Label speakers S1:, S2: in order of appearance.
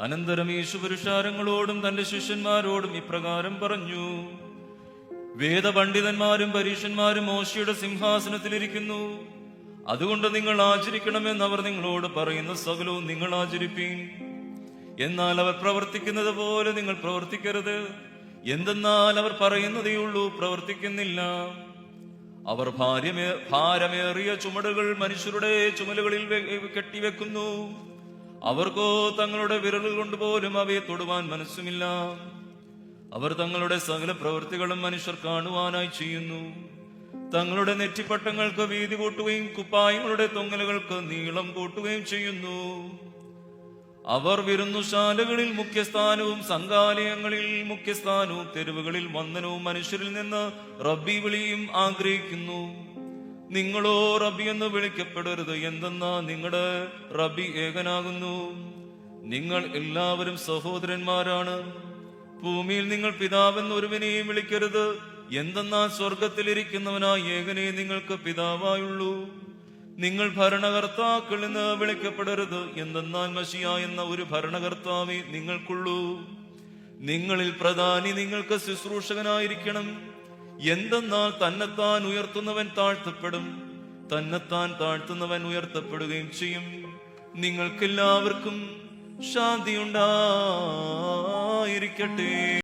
S1: അനന്തരം യേശു പുരുഷാരങ്ങളോടും തന്റെ ശിഷ്യന്മാരോടും ഇപ്രകാരം പറഞ്ഞു. വേദപണ്ഡിതന്മാരും പരീക്ഷന്മാരും മോശയുടെ സിംഹാസനത്തിലിരിക്കുന്നു. അതുകൊണ്ട് നിങ്ങൾ ആചരിക്കണമെന്ന് അവർ നിങ്ങളോട് പറയുന്ന സകലവും നിങ്ങൾ ആചരിപ്പീൻ. എന്നാൽ അവർ പ്രവർത്തിക്കുന്നത് പോലെ നിങ്ങൾ പ്രവർത്തിക്കരുത്. എന്തെന്നാൽ അവർ പറയുന്നതേയുള്ളൂ പ്രവർത്തിക്കുന്നില്ല. അവർ ഭാര്യമേ ഭാരമേറിയ ചുമടുകൾ മനുഷ്യരുടെ ചുമലുകളിൽ കെട്ടിവെക്കുന്നു. അവർക്കോ തങ്ങളുടെ വിരലുകൾ കൊണ്ട് പോലും അവയെ തൊടുവാൻ മനസ്സുമില്ല. അവർ തങ്ങളുടെ സകല പ്രവൃത്തികളും മനുഷ്യർ കാണുവാനായി ചെയ്യുന്നു. തങ്ങളുടെ നെറ്റിപ്പട്ടങ്ങൾക്ക് വീതി കൂട്ടുകയും കുപ്പായങ്ങളുടെ തൊങ്ങലുകൾക്ക് നീളം കൂട്ടുകയും ചെയ്യുന്നു. അവർ വിരുന്നുശാലകളിൽ മുഖ്യസ്ഥാനവും സംഘാലയങ്ങളിൽ മുഖ്യസ്ഥാനവും തെരുവുകളിൽ വന്ദനവും മനുഷ്യരിൽ നിന്ന് റബ്ബി വിളിയും ആഗ്രഹിക്കുന്നു. നിങ്ങളോ റബി എന്ന് വിളിക്കപ്പെടരുത്. എന്തെന്നാ നിങ്ങളുടെ റബി ഏകനാകുന്നു? നിങ്ങൾ എല്ലാവരും സഹോദരന്മാരാണ്. ഭൂമിയിൽ നിങ്ങൾ പിതാവെന്ന് ഒരുവനെയും വിളിക്കരുത്. എന്തെന്നാ സ്വർഗത്തിലിരിക്കുന്നവനായ ഏകനെ നിങ്ങൾക്ക് പിതാവായുള്ളൂ. നിങ്ങൾ ഭരണകർത്താക്കൾ എന്ന് വിളിക്കപ്പെടരുത്. എന്തെന്നാൽ മഷിയ എന്ന ഒരു ഭരണകർത്താവെ നിങ്ങൾക്കുള്ളൂ. നിങ്ങളിൽ പ്രധാനി നിങ്ങൾക്ക് ശുശ്രൂഷകനായിരിക്കണം. എന്തെന്നാൽ തന്നെത്താൻ ഉയർത്തുന്നവൻ താഴ്ത്തപ്പെടും? തന്നെത്താൻ താഴ്ത്തുന്നവൻ ഉയർത്തപ്പെടുകയും ചെയ്യും. നിങ്ങൾക്കെല്ലാവർക്കും ശാന്തി ഉണ്ടായിരിക്കട്ടെ